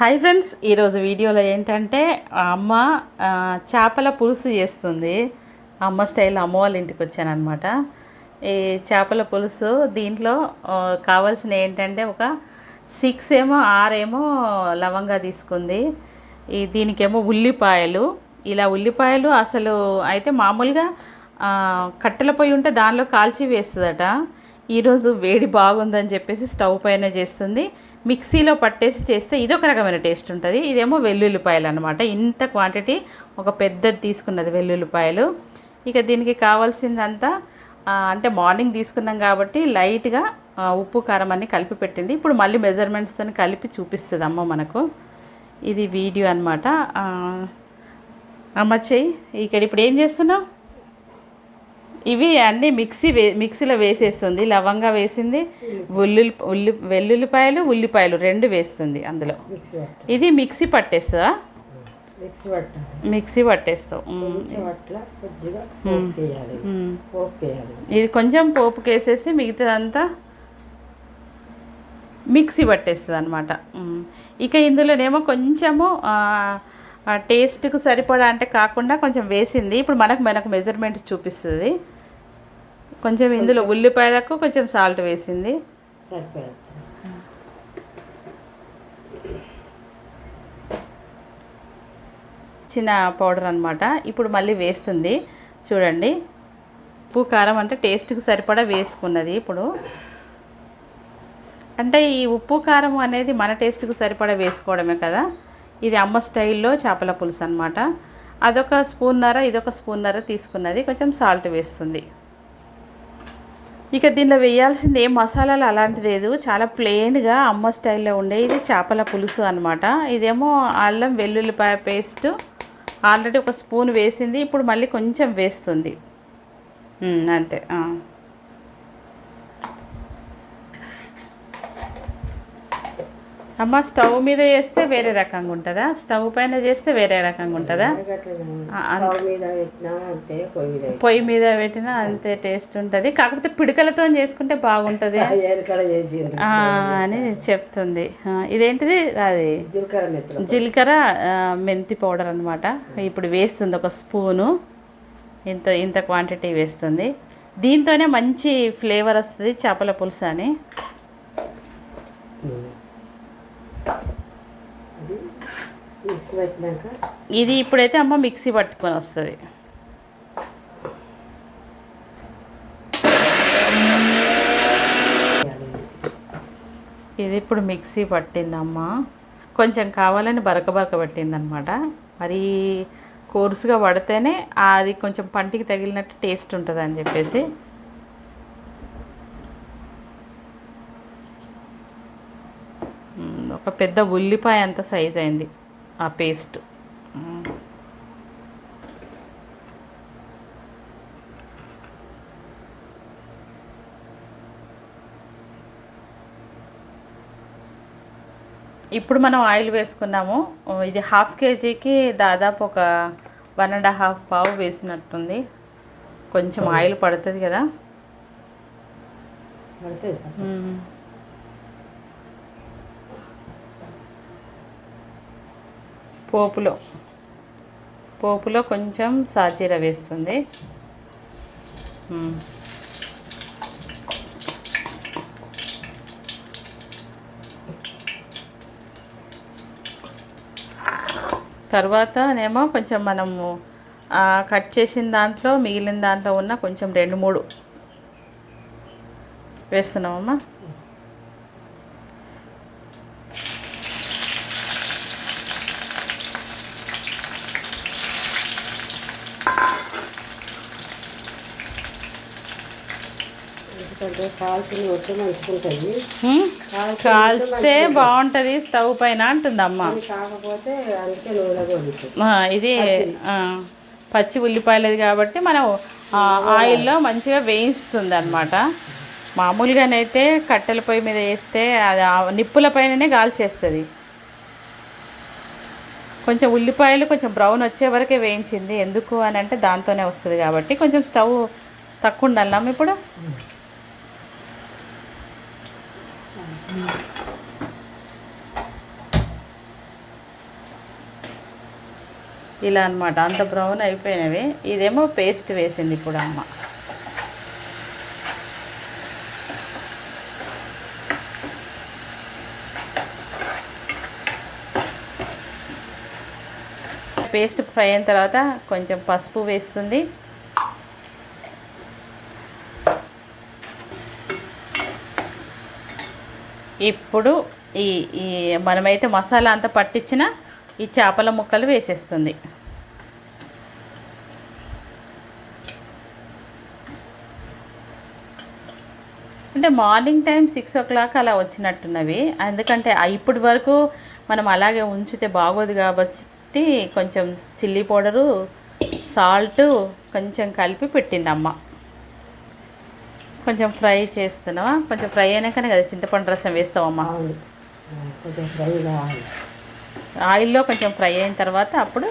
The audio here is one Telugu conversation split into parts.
హాయ్ ఫ్రెండ్స్ ఈరోజు వీడియోలో ఏంటంటే అమ్మ చేపల పులుసు చేస్తుంది. అమ్మ స్టైల్ అమ్మ వాళ్ళ ఇంటికి వచ్చానమాట ఈ చేపల పులుసు దీంట్లో కావాల్సిన ఏంటంటే ఒక సిక్స్ ఏమో ఆరేమో లవంగా తీసుకుంది. ఈ దీనికేమో ఉల్లిపాయలు. ఇలా ఉల్లిపాయలు అసలు అయితే మామూలుగా కట్టెల పొయ్యి ఉంటే దానిలో కాల్చి వేస్తుందట. ఈరోజు వేడి బాగుందని చెప్పేసి స్టవ్ పైన చేస్తుంది. మిక్సీలో పట్టేసి చేస్తే ఇదొక రకమైన టేస్ట్ ఉంటుంది. ఇదేమో వెల్లుల్లిపాయలు అనమాట ఇంత క్వాంటిటీ ఒక పెద్దది తీసుకున్నది వెల్లుల్లిపాయలు. ఇక దీనికి కావాల్సిందంతా అంటే మార్నింగ్ తీసుకున్నాం కాబట్టి లైట్గా ఉప్పు కారం అన్ని కలిపి పెట్టింది. ఇప్పుడు మళ్ళీ మెజర్మెంట్స్తో కలిపి చూపిస్తుంది అమ్మ మనకు. ఇది వీడియో అనమాట అమ్మ చెయ్యి. ఇక్కడ ఇప్పుడు ఏం చేస్తున్నావు? ఇవి అన్నీ మిక్సీ వే మిక్సీలో వేసేస్తుంది. లవంగా వేసింది ఉల్లి ఉల్లి వెల్లుల్లిపాయలు ఉల్లిపాయలు రెండు వేస్తుంది అందులో. ఇది మిక్సీ పట్టేస్తుందా? మిక్సీ పోపు. పోపు వేయాలి. ఇది కొంచెం పోపుకి వేసేసి మిగతాదంతా మిక్సీ పట్టేస్తుంది అనమాట ఇక ఇందులోనేమో కొంచెము టేస్ట్కు సరిపడా అంటే కాకుండా కొంచెం వేసింది. ఇప్పుడు మనకు మనకు మెజర్మెంట్ చూపిస్తుంది. కొంచెం ఇందులో ఉల్లిపాయలకు కొంచెం సాల్ట్ వేసింది. సరిపోతుంది చిన్న పౌడర్ అనమాట ఇప్పుడు మళ్ళీ వేస్తుంది. చూడండి. ఉప్పు కారం అంటే టేస్ట్కి సరిపడా వేసుకున్నది ఇప్పుడు. అంటే ఈ ఉప్పు కారం అనేది మన టేస్ట్కి సరిపడా వేసుకోవడమే కదా. ఇది అమ్మ స్టైల్లో చేపల పులుసు అనమాట అదొక స్పూన్నర ఇదొక స్పూన్నర తీసుకున్నది. కొంచెం సాల్ట్ వేస్తుంది. ఇక దీనిలో వేయాల్సింది ఏం మసాలాలు అలాంటిది లేదు. చాలా ప్లెయిన్గా అమ్మ స్టైల్లో ఉండే ఇది చేపల పులుసు అనమాట ఇదేమో అల్లం వెల్లుల్లిపాయ పేస్ట్. ఆల్రెడీ ఒక స్పూన్ వేసింది. ఇప్పుడు మళ్ళీ కొంచెం వేస్తుంది. అంతే. అమ్మ స్టవ్ మీద చేస్తే వేరే రకంగా ఉంటుందా? స్టవ్ పైన చేస్తే వేరే రకంగా ఉంటుందా? పొయ్యి మీద పొయ్యి మీద పెట్టినా అంతే టేస్ట్ ఉంటుంది. కాకపోతే పిడకలతో చేసుకుంటే బాగుంటుంది. అని చెప్తుంది. ఇదేంటిది? అది జీలకర్ర మెంతి పౌడర్ అనమాట ఇప్పుడు వేస్తుంది ఒక స్పూను. ఇంత ఇంత క్వాంటిటీ వేస్తుంది. దీంతోనే మంచి ఫ్లేవర్ వస్తుంది చేపల పులుసు అని అది మిక్సీ ఇది ఇప్పుడైతే అమ్మ మిక్సీ పట్టుకొని వస్తుంది. ఇది. ఇప్పుడు మిక్సీ పట్టిందమ్మ. కొంచెం కావాలని బరక బరక పట్టిందనమాట. మరి కోర్సుగా పడితేనే అది కొంచెం పంటికి తగిలినట్టు టేస్ట్ ఉంటుంది అని చెప్పేసి. ఒక పెద్ద ఉల్లిపాయ అంత సైజ్ అయింది. ఆ పేస్ట్. ఇప్పుడు మనం ఆయిల్ వేసుకున్నాము. ఇది హాఫ్ కేజీకి దాదాపు ఒక వన్ అండ్ హాఫ్ పావు వేసినట్టుంది. కొంచెం ఆయిల్ పడుతుంది కదా. పడుతుంది పోపులో. పోపులో కొంచెం సాజీర వేస్తుంది. తర్వాత నేమో కొంచెం మనము కట్ చేసిన దాంట్లో మిగిలిన దాంట్లో ఉన్న కొంచెం రెండు మూడు వేస్తున్నామమ్మా ఎందుకంటే కాల్చిన ఒట్టు మంచుకుంటుంది హ్మ్? కాల్స్తే బాగుంటుంది స్టవ్ పైన అంటుంది అమ్మ అది కాకపోతే అందుకే నూనె కొడుతుంది ఆ, ఇది పచ్చి ఉల్లిపాయలది కాబట్టి మనం ఆయిల్లో మంచిగా వేయిస్తుంది అనమాట మామూలుగానైతే కట్టెల పొయ్యి మీద వేస్తే అది నిప్పుల పైననే గాల్చేస్తుంది. కొంచెం ఉల్లిపాయలు కొంచెం బ్రౌన్ వచ్చే వరకే వేయించింది. ఎందుకు అని అంటే దాంతోనే వస్తుంది కాబట్టి కొంచెం స్టవ్ తక్కువ ఉండాలమ్మ ఇప్పుడు? ఇలా అనమాట అంత బ్రౌన్ అయిపోయినవి. ఇదేమో పేస్ట్ వేసింది ఇప్పుడు అమ్మ. పేస్ట్ ఫ్రై అయిన తర్వాత కొంచెం పసుపు వేస్తుంది. ఇప్పుడు ఈ ఈ మనమైతే మసాలా అంతా పట్టించిన ఈ చేపల ముక్కలు వేసేస్తుంది. అంటే morning time six o'clock అలా వచ్చినట్టున్నవి. ఎందుకంటే ఇప్పటి వరకు మనం అలాగే ఉంచితే బాగోదు కాబట్టి కొంచెం చిల్లీ పౌడరు సాల్ట్ కొంచెం కలిపి పెట్టింది అమ్మ. కొంచెం ఫ్రై చేస్తున్నావా? కొంచెం ఫ్రై అయినాకనే కదా చింతపండు రసం వేస్తావమ్మా. అవును. ఆ, కొంచెం ఫ్రై కావాలి. ఆయిల్లో కొంచెం ఫ్రై అయిన తర్వాత అప్పుడు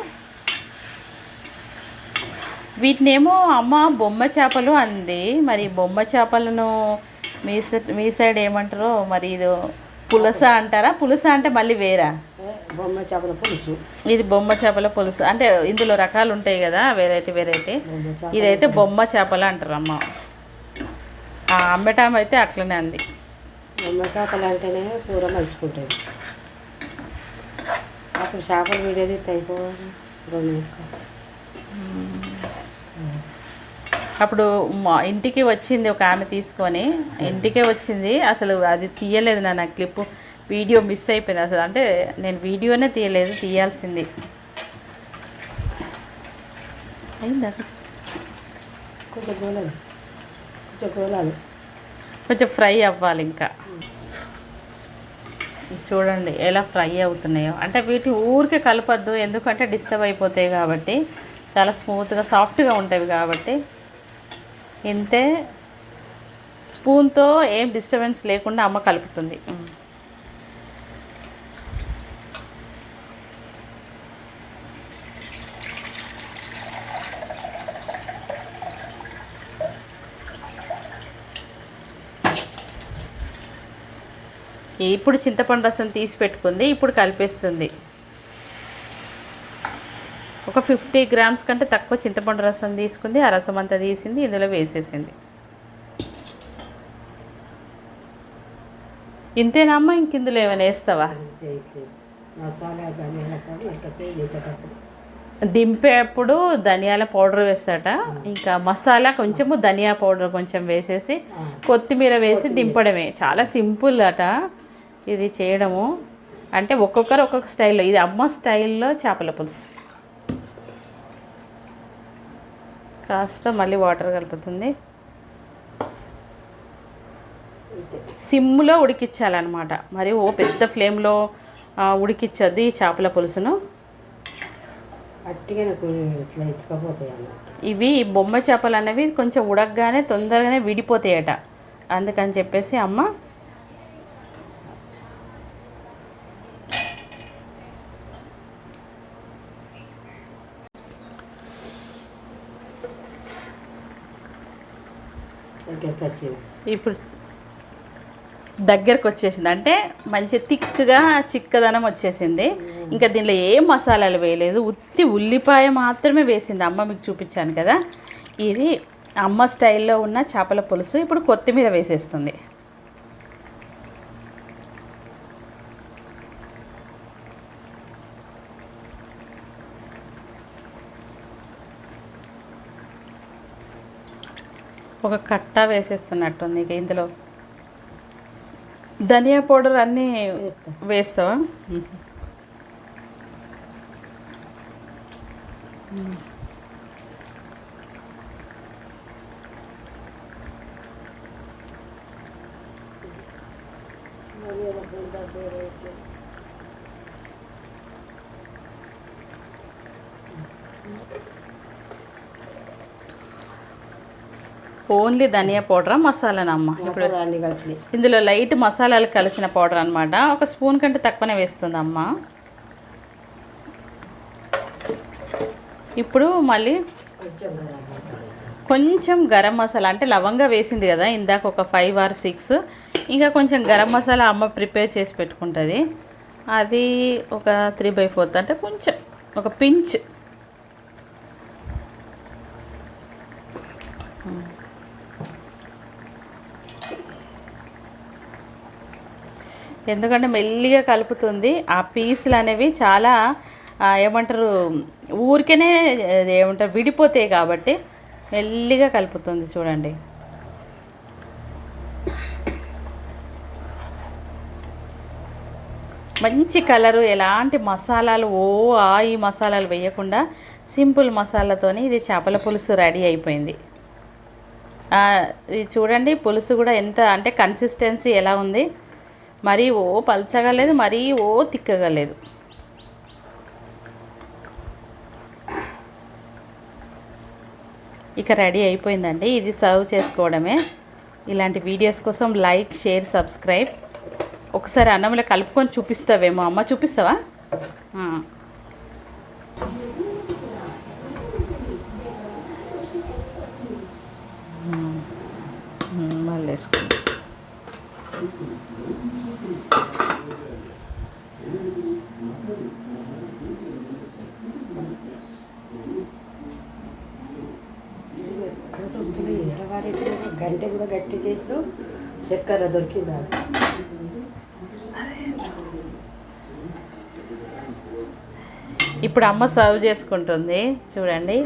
వీటినేమో అమ్మ బొమ్మ చేపలు అంది. మరి బొమ్మ చేపలను మీ సైడ్ మీ సైడ్ ఏమంటారో మరి ఇది పులస అంటారా? పులస అంటే మళ్ళీ వేరా? బొమ్మ చేపల పులుసు. ఇది బొమ్మ చేపల పులుసు. అంటే ఇందులో రకాలు ఉంటాయి కదా వెరైటీ వెరైటీ. ఇదైతే బొమ్మ చేపలు అంటారు అమ్మ ఆ అమ్మటామ అయితే అట్లనే అంది. బొమ్మ చేపలు అంటేనే కూర మంచుకుంటుంది అప్పుడు చేపలు వీడేది అయిపోవాలి అప్పుడు మా ఇంటికి వచ్చింది ఒక ఆమె తీసుకొని ఇంటికే వచ్చింది. అసలు అది తీయలేదు నా క్లిప్ వీడియో మిస్ అయిపోయింది. అసలు అంటే నేను వీడియోనే తీయలేదు తీయాల్సింది. అయిందా? కొంచెం గోలాలి కొంచెం ఫ్రై అవ్వాలి ఇంకా. చూడండి ఎలా ఫ్రై అవుతున్నాయో. అంటే వీటిని ఊరికే కలపద్దు ఎందుకంటే డిస్టర్బ్ అయిపోతాయి కాబట్టి చాలా స్మూత్గా సాఫ్ట్గా ఉంటాయి కాబట్టి. ఇంతే. స్పూన్తో ఏం డిస్టర్బెన్స్ లేకుండా అమ్మ కలుపుతుంది. ఇప్పుడు చింతపండు రసం తీసి పెట్టుకుంది ఇప్పుడు కలిపేస్తుంది. ఒక ఫిఫ్టీ గ్రామ్స్ కంటే తక్కువ చింతపండు రసం తీసుకుంది ఆ రసం అంతా తీసింది ఇందులో వేసేసింది. ఇంతేనమ్మా ఇంక ఇందులో ఏమైనా వేస్తావా? అంతే ఇప్పుడు మసాలా ధనియాల పొడి ఇంకా చేసేటప్పుడు దింపేప్పుడు ధనియాల పౌడర్ వేస్తాట. ఇంకా మసాలా కొంచెము ధనియా పౌడర్ కొంచెం వేసేసి కొత్తిమీర వేసి దింపడమే. చాలా సింపుల్ అట. ఇది చేయడము. అంటే ఒక్కొక్కరు ఒక్కొక్క స్టైల్లో. ఇది అమ్మ స్టైల్లో చేపల పులుసు. కాస్త మళ్ళీ వాటర్ కలుపుతుంది. సిమ్లో ఉడికించాలన్నమాట. మరి ఓ పెద్ద ఫ్లేమ్లో ఉడికించద్దు ఈ చేపల పులుసును. ఇవి బొమ్మ చేపలు అనేవి కొంచెం ఉడకగానే తొందరగానే విడిపోతాయట. అందుకని చెప్పేసి అమ్మ ఇప్పుడు దగ్గరకు వచ్చేసింది అంటే మంచి థిక్గా చిక్కదనం వచ్చేసింది. ఇంకా దీనిలో ఏ మసాలాలు వేయలేదు. ఉత్తి ఉల్లిపాయ మాత్రమే వేసింది. అమ్మ మీకు చూపించాను కదా. ఇది అమ్మ స్టైల్లో ఉన్న చేపల పులుసు. ఇప్పుడు కొత్తిమీర వేసేస్తుంది. ఒక కట్ట వేసేస్తున్నట్టుంది ఇక ఇందులో. ధనియా పౌడర్ అన్నీ వేస్తావా? ఓన్లీ ధనియా పౌడరా మసాలానమ్మ? ఇప్పుడు ఇందులో లైట్ మసాలాలు కలిసిన పౌడర్ అనమాట ఒక స్పూన్ కంటే తక్కువనే వేస్తుంది అమ్మ ఇప్పుడు మళ్ళీ కొంచెం గరం మసాలా. కొంచెం గరం మసాలా. అంటే లవంగా వేసింది కదా ఇందాక ఒక ఫైవ్ ఆర్ సిక్స్ ఇంకా కొంచెం గరం మసాలా అమ్మ ప్రిపేర్ చేసి పెట్టుకుంటుంది. అది ఒక త్రీ బై ఫోర్త్ అంటే కొంచెం ఒక పించ్ ఎందుకంటే మెల్లిగా కలుపుతుంది. ఆ పీసులు అనేవి చాలా ఏమంటారు ఊరికేనే ఏమంటారు విడిపోతాయి కాబట్టి మెల్లిగా కలుపుతుంది చూడండి. మంచి కలరు ఎలాంటి మసాలాలు ఓ ఆ ఈ మసాలాలు వేయకుండా సింపుల్ మసాలాతోని ఇది చేపల పులుసు రెడీ అయిపోయింది. ఇది చూడండి పులుసు కూడా ఎంత అంటే కన్సిస్టెన్సీ ఎలా ఉంది. మరీ ఓ పల్చగా లేదు మరీ ఓ తిక్కగా లేదు. ఇక రెడీ అయిపోయిందండి. ఇది సర్వ్ చేసుకోవడమే. ఇలాంటి వీడియోస్ కోసం లైక్ షేర్ సబ్స్క్రైబ్. ఒకసారి అన్నంలో కలుపుకొని చూపిస్తావేమో. అమ్మ చూపిస్తావా? మళ్ళీ వేసుకుందాం గంట కూడా గట్టి చేసిన చక్కెర దొరికిందా? ఇప్పుడు అమ్మ సర్వ్ చేసుకుంటుంది. చూడండి.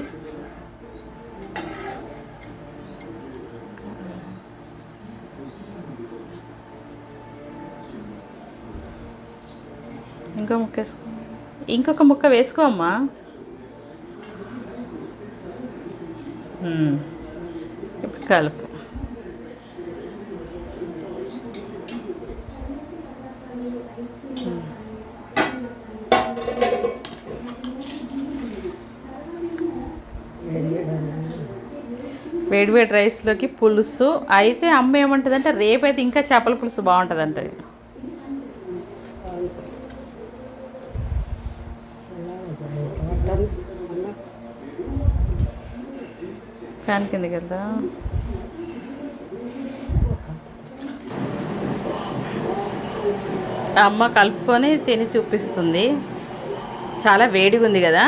ఇంకో ముక్క వేసుకో. ఇంకొక ముక్క వేసుకో అమ్మా ఇప్పుడు కలుపు. వేడి వేడి వేడివేడి రైస్లోకి పులుసు. అయితే అమ్మ ఏమంటుందంటే రేపైతే ఇంకా చేపల పులుసు బాగుంటుందంట చల్లగా ఉంటుంది. మటన్ అన్నం. ఫ్యాన్ కిందకి వెళ్దా అమ్మ కలుపుకొని తిని చూపిస్తుంది. చాలా వేడిగా ఉంది కదా.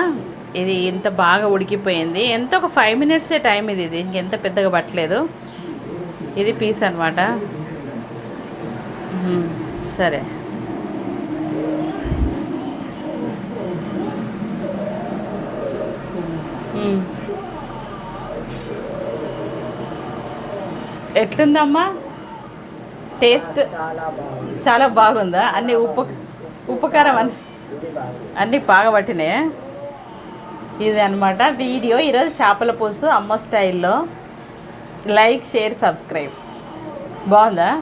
ఇది ఇంత బాగా ఉడికిపోయింది. ఎంత ఒక ఫైవ్ మినిట్సే టైం ఇది. ఇది ఇంకెంత పెద్దగా పట్టలేదు. ఇది పీస్ అనమాట సరే. మ్మ్. ఎట్లుందమ్మా? టేస్ట్ చాలా బాగుందా? అన్ని ఉప్పు ఉపకారం అన్ని అన్నీ బాగా పట్టినాయి? ఇది అనమాట వీడియో. ఈరోజు చేపల పులుసు అమ్మ స్టైల్లో. Like share subscribe. బాగుందా?